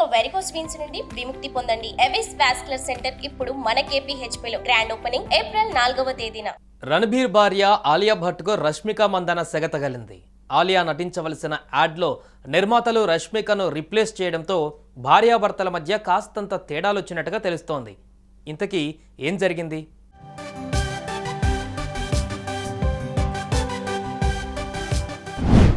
ఇక varicose veins నుండి విముక్తి పొందండి. ఎవిస్ వాస్కులర్ సెంటర్ ఇప్పుడు మన KPHP లో గ్రాండ్ ఓపెనింగ్ ఏప్రిల్ నాలుగవ తేదీన. రణబీర్ భార్య ఆలియా భట్కు రష్మిక మందన సెగతగలింది. ఆలియా నటించవలసిన యాడ్లో నిర్మాతలు రష్మికను రిప్లేస్ చేయడంతో భార్యాభర్తల మధ్య కాస్తంత తేడాలు వచ్చినట్టుగా తెలుస్తోంది. ఇంతకీ ఏం జరిగింది?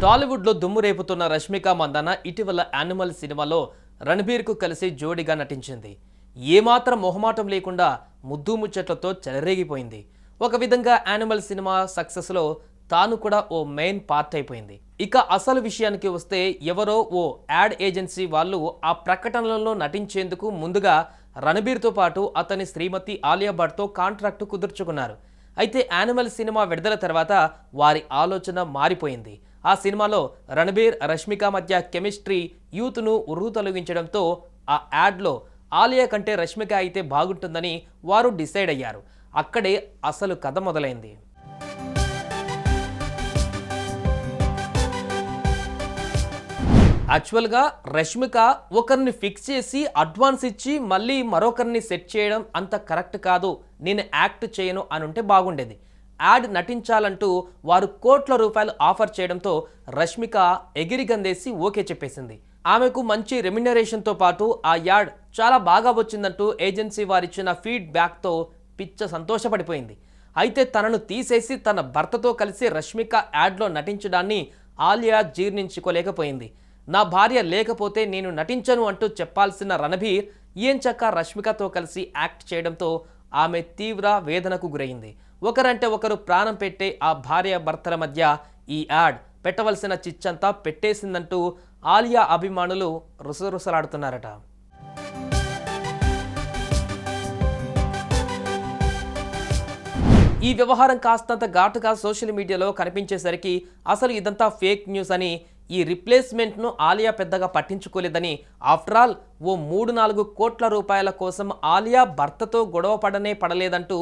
టాలీవుడ్లో దుమ్ము రేపుతున్న రష్మిక మందన ఇటీవల యానిమల్ సినిమాలో రణబీర్కు కలిసి జోడిగా నటించింది. ఏమాత్రం మొహమాటం లేకుండా ముద్దు ముచ్చట్లతో చెలరేగిపోయింది. ఒక విధంగా యానిమల్ సినిమా సక్సెస్లో తాను కూడా ఓ మెయిన్ పార్ట్ అయిపోయింది. ఇక అసలు విషయానికి వస్తే ఎవరో ఓ యాడ్ ఏజెన్సీ వాళ్ళు ఆ ప్రకటనలలో నటించేందుకు ముందుగా రణబీర్తో పాటు అతని శ్రీమతి ఆలియా భట్తో కాంట్రాక్టు కుదుర్చుకున్నారు. అయితే యానిమల్ సినిమా విడుదల తర్వాత వారి ఆలోచన మారిపోయింది. ఆ సినిమాలో రణబీర్ రష్మిక మధ్య కెమిస్ట్రీ యూత్ను ఉరుగు తొలగించడంతో ఆ యాడ్లో ఆలియా కంటే రష్మిక అయితే బాగుంటుందని వారు డిసైడ్ అయ్యారు. అక్కడే అసలు కథ మొదలైంది. యాక్చువల్గా రష్మిక ఒకరిని ఫిక్స్ చేసి అడ్వాన్స్ ఇచ్చి మళ్ళీ మరొకరిని సెట్ చేయడం అంత కరెక్ట్ కాదు నేను యాక్ట్ చేయను అని ఉంటే బాగుండేది. యాడ్ నటించాలంటూ వారు కోట్ల రూపాయలు ఆఫర్ చేయడంతో రష్మిక ఎగిరి గందేసి ఓకే చెప్పేసింది. ఆమెకు మంచి రెమ్యునరేషన్తో పాటు ఆ యాడ్ చాలా బాగా వచ్చిందంటూ ఏజెన్సీ వారిచ్చిన ఫీడ్బ్యాక్తో పిచ్చ సంతోషపడిపోయింది. అయితే తనను తీసేసి తన భర్తతో కలిసి రష్మిక యాడ్లో నటించడాన్ని ఆలియా జీర్ణించుకోలేకపోయింది. నా భార్య లేకపోతే నేను నటించను అంటూ చెప్పాల్సిన రణబీర్ ఏం చక్క రష్మికతో కలిసి యాక్ట్ చేయడంతో ఆమె తీవ్ర వేదనకు గురైంది. ఒకరంటే ఒకరు ప్రాణం పెట్టే ఆ భార్య భర్తల మధ్య ఈ యాడ్ పెట్టవలసిన చిచ్చంతా పెట్టేసిందంటూ ఆలియా అభిమానులు రుసరుసలాడుతున్నారట. ఈ వ్యవహారం కాస్తంత ఘాటుగా సోషల్ మీడియాలో కనిపించేసరికి అసలు ఇదంతా ఫేక్ న్యూస్ అని ఈ రిప్లేస్మెంట్ను ఆలియా పెద్దగా పట్టించుకోలేదని ఆఫ్టర్ ఆల్ ఓ మూడు నాలుగు కోట్ల రూపాయల కోసం ఆలియా భర్తతో గొడవ పడనే పడలేదంటూ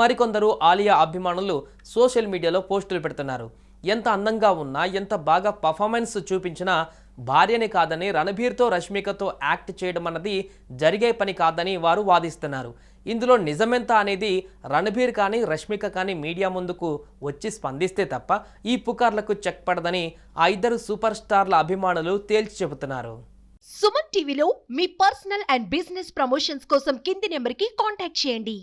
మరికొందరు ఆలియా అభిమానులు సోషల్ మీడియాలో పోస్టులు పెడుతున్నారు. ఎంత అందంగా ఉన్నా ఎంత బాగా పర్ఫార్మెన్స్ చూపించినా భార్యని కాదని రణబీర్తో రష్మికతో యాక్ట్ చేయడం అన్నది జరిగే పని కాదని వారు వాదిస్తున్నారు. ఇందులో నిజమెంత అనేది రణబీర్ కానీ రష్మిక కానీ మీడియా ముందుకు వచ్చి స్పందిస్తే తప్ప ఈ పుకార్లకు చెక్ పడదని ఆ ఇద్దరు సూపర్ స్టార్ల అభిమానులు తేల్చి చెబుతున్నారు. సుమన్ టీవీలో మీ పర్సనల్ అండ్ బిజినెస్ ప్రమోషన్స్ కోసం కింది నెంబర్కి కాంటాక్ట్ చేయండి.